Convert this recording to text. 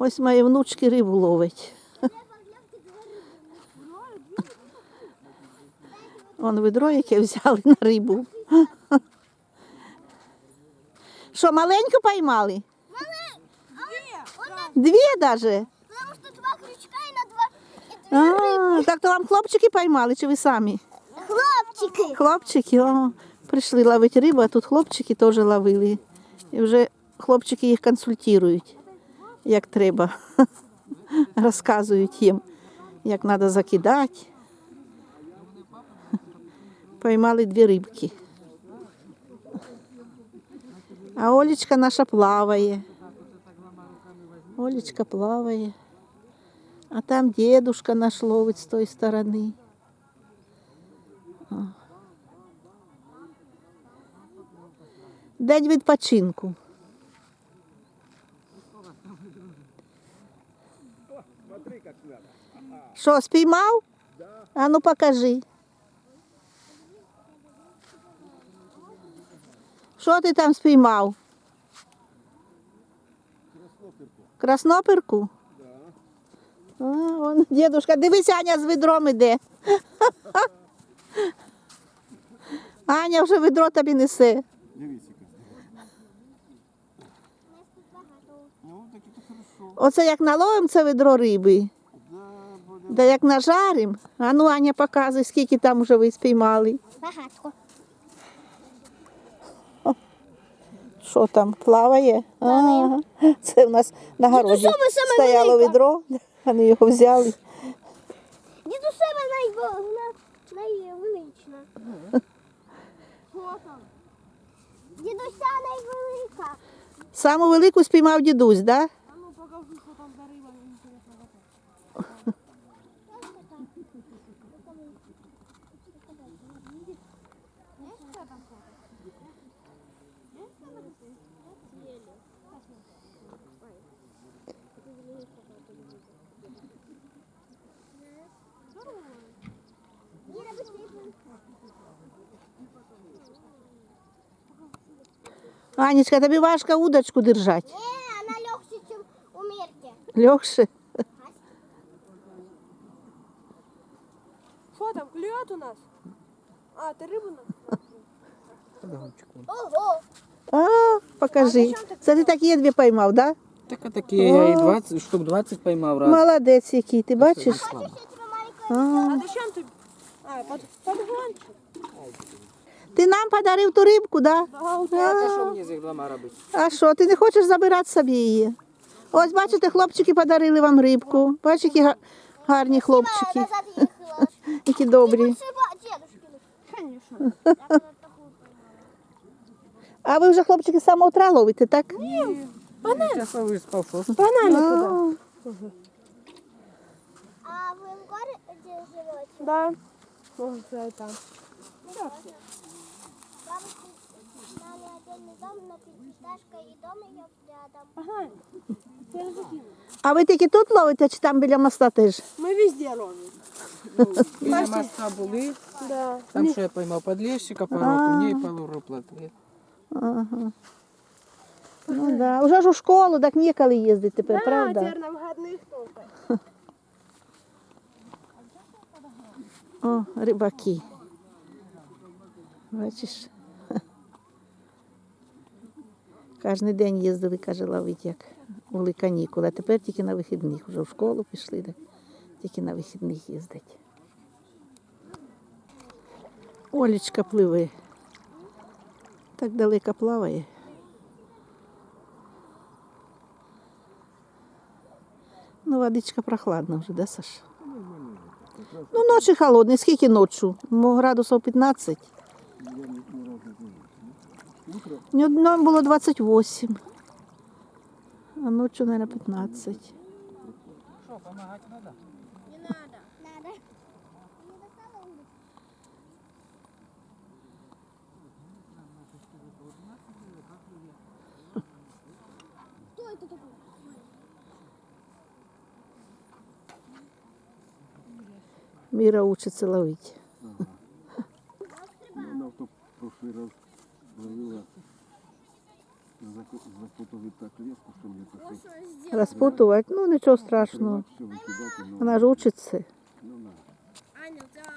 Ось мої внучки рибу ловить. Вон ведро, яке взяли на рибу. Що, маленьку поймали? Дві даже? Потому что два крючка и на два... А, так то вам хлопчики поймали, чи ви самі? Хлопчики. Хлопчики, о, прийшли ловити рибу, а тут хлопчики теж ловили. І вже хлопчики їх консультують, як треба. Розказують їм, як треба закидати. Поймали дві рибки. А Олечка наша плаває. Олечка плаває. А там дедушка наш ловить з тої сторони. День відпочинку. Що, спіймав? А ну покажи. Що ти там спіймав? Красноперку? А, вон дідушка, дивись, Аня з ведром іде. Аня вже ведро тобі несе. Дивіться. Ну, так і то хорошо. Оце як наловимо це ведро риби, Да, як нажарим. А ну, Аня, показуй, скільки там вже ви спіймали. Багатко. Що там, плаває? Ага. Це в нас на городі саме саме стояло велика. ведро, вони його взяли. Діду себе найвел- найвелична. Дідуся найвелика. Саму велику спіймав дідусь, да? А ну покажи, що там за риба, мені інтересно. Анечка, тобі важко удочку держати. Не, она легче, чем у Легше. Що там, клюет у нас? А, ти рибу на? Ого! А, покажи. Це ти такі дві поймав, да? Так а такі я і 20, штук 20 поймав раз. Молодець який, ти бачиш? А, А ти чим ти? А, под, подгончик. ти нам подарив ту рибку, да? Да, Та що мені з їх двома робити? А що, ти не хочеш забирати собі її? Ось бачите, хлопчики подарили вам рибку. Бачите, які гарні хлопчики, які добрі. А ви вже хлопчики з самого утра ловите, так? Виспав, що? Банани А, вы в городе живете? Да. Може, це там. Рядом. Погнали. А ви тільки тут ловите, чи там біля моста теж? Ми везде ровно. Біля моста були, Да. там що я поймав подлещика, пару окуней, пару плотви. Ага. Ну да. Уже ж у школу, так ніколи їздити тепер, Да, правда? тепер нам гадних толкай. О, рибаки. Бачиш? Кожен день їздили, каже, ловити, як були канікули. А тепер тільки на вихідних. Вже в школу пішли, так тільки на вихідних їздять. Олечка пливе. Так далеко плаває. Ну, водичка прохладна вже, да, Саш? Ну, ночі холодні. Скільки ночі? Градусів 15. Ні, Днем було 28. А ночі, мабуть, 15. Що, допомагати треба? Не надо. Надо. Не достала удочку? Кто это такой? Міра учиться ловити. Вона ловила запутывает так леску, что мне пришлось. Распутывать? Ну, ничего страшного. Она же учится. Ну,